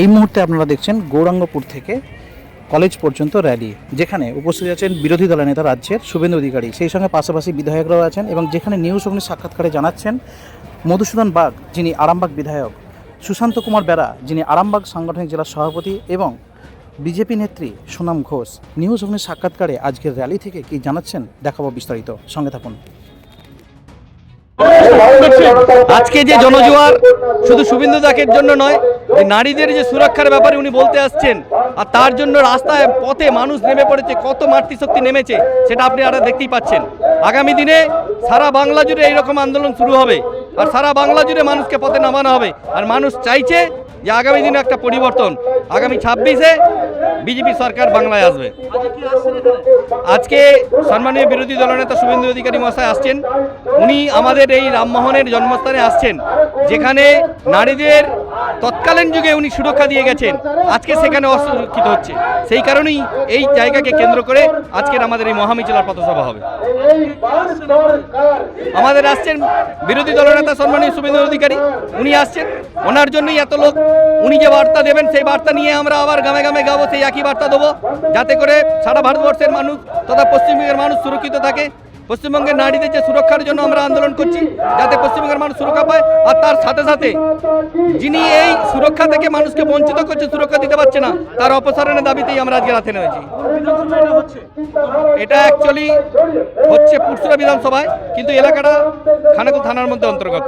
এই মুহূর্তে আপনারা দেখছেন গৌরাঙ্গপুর থেকে কলেজ পর্যন্ত র্যালি, যেখানে উপস্থিত আছেন বিরোধী দলের নেতা রাজ্যের শুভেন্দু অধিকারী। সেই সঙ্গে পাশাপাশি বিধায়করাও আছেন এবং যেখানে নিউজ অগ্নি সাক্ষাৎকারে জানাচ্ছেন মধুসূদন বাগ, যিনি আরামবাগ বিধায়ক, সুশান্ত কুমার বেরা যিনি আরামবাগ সাংগঠনিক জেলার সভাপতি এবং বিজেপি নেত্রী সুনাম ঘোষ। নিউজ অগ্নি সাক্ষাৎকারে আজকের র্যালি থেকে কি জানাচ্ছেন দেখাবো বিস্তারিত। সঙ্গে থাকুন। আজকে যে জনজোয়ার শুধু শুভেন্দু দাকের জন্য নয় নারীদের যে সুরক্ষার ব্যাপারে উনি বলতে আসছেন, আর তার জন্য রাস্তায় পথে মানুষ নেমে পড়েছে, কত মাতৃশক্তি নেমেছে, সেটা আপনি আরও দেখতেই পাচ্ছেন। আগামী দিনে সারা বাংলা জুড়ে এইরকম আন্দোলন শুরু হবে, আর সারা বাংলা জুড়ে মানুষকে পথে নামানো হবে। আর মানুষ চাইছে যে আগামী দিনে একটা পরিবর্তন। আগামী ছাব্বিশে বিজেপি সরকার বাংলায় আসবে। আজকে সম্মানীয় বিরোধী দলনেতা শুভেন্দু অধিকারী মহাশয় আসছেন। উনি আমাদের এই রামমোহনের জন্মস্থানে আসছেন, যেখানে নারীদের তৎকালীন যুগে উনি সুরক্ষা দিয়ে গেছেন। আজকে সেখানে অসুরক্ষিত হচ্ছে। সেই কারণেই এই জায়গাকে কেন্দ্র করে আজকের আমাদের এই মহামিছিলার পথসভা হবে। আমাদের আসছেন বিরোধী দলনেতা সম্মানীয় শুভেন্দু অধিকারী। উনি আসছেন। ওনার জন্যই এত লোক। উনি যে বার্তা দেবেন, সেই বার্তা নিয়ে আমরা আবার গ্রামে গ্রামে গাবো, সেই একই বার্তা দেবো। যাতে করে সারা ভারতবর্ষের মানুষ তথা পশ্চিমবঙ্গের মানুষ সুরক্ষিত থাকে। পশ্চিমবঙ্গের নারীদের যে সুরক্ষার জন্য আমরা আন্দোলন করছি, যাতে পশ্চিমবঙ্গের মানুষ সুরক্ষা পায়, আর তার সাথে সাথে যিনি এই সুরক্ষা থেকে মানুষকে বঞ্চিত করছে, সুরক্ষা দিতে পারছে না, তার অপসারণের দাবিতেই আমরা আজকে রাতে নেমেছি এটা অ্যাকচুয়ালি হচ্ছে পুরসুরা বিধানসভায়, কিন্তু এলাকাটা খানাকুল থানার মধ্যে অন্তর্গত।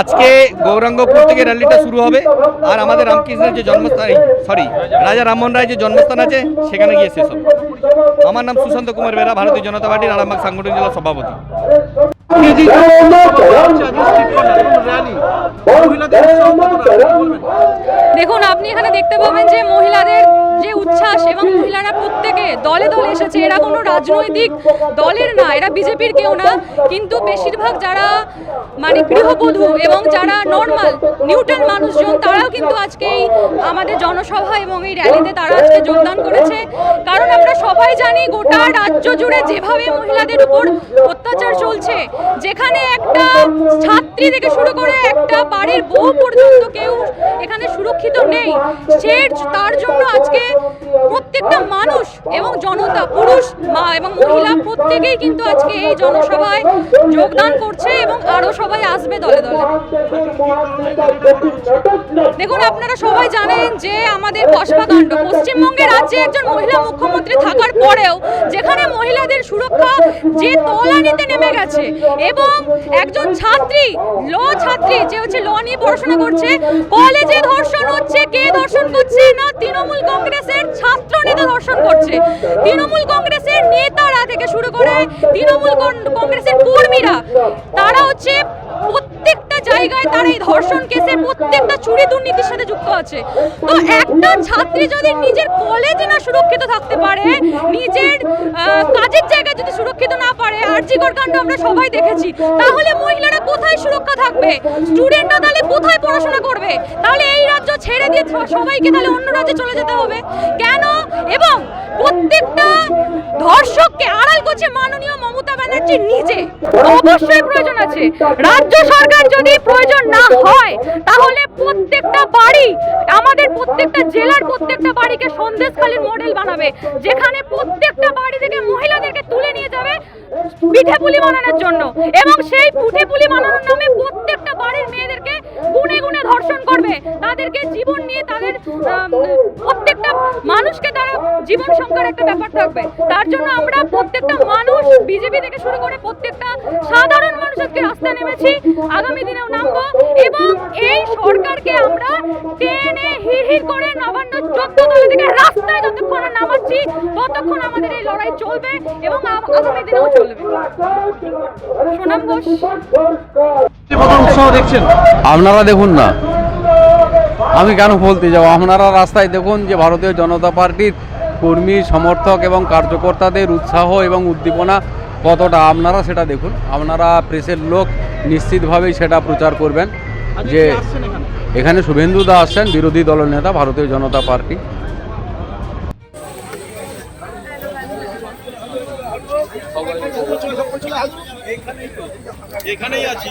আজকে গৌরাঙ্গপুর থেকে র্যালিটা শুরু হবে, আর আমাদের রামকৃষ্ণের যে জন্মস্থান সরি রাজা রামমোহন রায় যে জন্মস্থান আছে, সেখানে গিয়ে শেষ হবে। আমার নাম সুশান্ত কুমার বেরা ভারতীয় জনতা পার্টির আরামবাগ সাংগঠনিক জেলা সভাপতি। দেখুন, আপনি এখানে দেখতে পাবেন যে মহিলাদের যে উচ্ছ্বাস এবং মহিলারা প্রত্যেকে দলে দলে এসেছে। এরা কোনো রাজনৈতিক দলের না, এরা বিজেপির কেউ না। কিন্তু বেশিরভাগ যারা মানে গৃহবধূ এবং যারা নর্মাল নিউটন মানুষজন, তারাও কিন্তু আজকে এই আমাদের জনসভা এবং এই র্যালিতে তারা আজকে যোগদান করেছে। কারণ আমরা সবাই জানি গোটা রাজ্য জুড়ে যেভাবে মহিলাদের উপর অত্যাচার চলছে, যেখানে একটা ছাত্রী থেকে শুরু করে একটা বাড়ির বউ পর্যন্ত কেউ এখানে সুরক্ষিত নেই। সে তার জন্য আজকে প্রত্যেকটা মানুষ এবং জনতা, পুরুষ, মা এবং মহিলা প্রত্যেকেই কিন্তু আজকে এই জনসভায় যোগদান করছে এবং আরও সবাই আসবে দলে দলে। দেখুন, আপনারা সবাই জানেন যে আমাদের কসবাকাণ্ড পশ্চিমবঙ্গে রাজ্যে একজন মহিলা মুখ্যমন্ত্রী থাকার পরেও যেখানে মহিলাদের সুরক্ষা যে তলানিতে নেমে গেছে এবং একজন ছাত্রী, ল ছাত্রী, যে হচ্ছে ল নিয়ে পড়াশোনা করছে, কলেজে ধর্ষণ হচ্ছে, কে ধর্ষণ করছে না, তৃণমূল কংগ্রেসের ছাত্র নেতা ধর্ষণ করছে। তৃণমূল কংগ্রেসের নেতারা থেকে শুরু করে তৃণমূল কংগ্রেসের কর্মীরা, তারা হচ্ছে প্রত্যেকটা জায়গায় তারা এই ধর্ষণ কেসে প্রত্যেকটা চুরি দুর্নীতির সাথে যুক্ত আছে। তো একটা ছাত্রী যদি নিজের কলেজে না সুরক্ষিত থাকতে পারে, নিজের কাজের জায়গায় যদি সুরক্ষিত না পারে, আর্জিকর কাণ্ড আমরা সবাই দেখেছি, তাহলে মহিলারা কোথায় সুরক্ষা থাকবে? স্টুডেন্টরা তাহলে কোথায় পড়াশোনা করবে? তাহলে এই রাজ্য ছেড়ে দিয়ে সবাইকে তাহলে অন্য রাজ্যে চলে যেতে হবে। কেন এবং প্রত্যেকটা ধর্ষককে আড়াল করছে মাননীয় মমতা ব্যানার্জি নিজে। অবশ্যই প্রয়োজন আছে। রাজ্য সরকার যদি প্রয়োজন না হয়, তাহলে প্রত্যেকটা বাড়ি, আমাদের প্রত্যেকটা জেলার প্রত্যেকটা বাড়িকে সন্দেশখালীর মডেল বানাবে, যেখানে প্রত্যেকটা বাড়ি থেকে মহিলাদেরকে তুলে নিয়ে যাবে পিঠে পুলি বানানোর জন্য। এবং সেই পিঠে পুলি বানানোর নামে প্রত্যেকটা বাড়ির মেয়েদেরকে গুনে গুনে ধর্ষণ করবে। তাদেরকে জীবন নিয়ে তাদের তারা জীবন সংখ্যার একটা ব্যাপার থাকবে। তার জন্য আমরা প্রত্যেকটা মানুষ বিজেপি থেকে শুরু করে প্রত্যেকটা সাধারণ মানুষ আজকে রাস্তায় নেমেছি। আগামী দিনেও নামবো এবং এই সরকারকে আমরা টেনে হির করে নবান্ন চোদ্দ তলা থেকে রাস্তায় যতক্ষণ নামাচ্ছি ততক্ষণ আমাদের এই লড়াই চলবে এবং আগামী দিনেও চলবে। সোনাম ঘোষ। আপনারা দেখুন না। আমি কেন বলতে যাব? আপনারা রাস্তায় দেখুন যে ভারতীয় জনতা পার্টির কর্মী সমর্থক এবং কার্যকর্তাদের উৎসাহ এবং উদ্দীপনা কতটা? আপনারা সেটা দেখুন। আপনারা প্রেসের লোক নিশ্চিতভাবেই সেটা প্রচার করবেন যে এখানে? শুভেন্দু দা আসছেন বিরোধী দলনেতা ভারতীয় জনতা পার্টি। এখানেই আছি।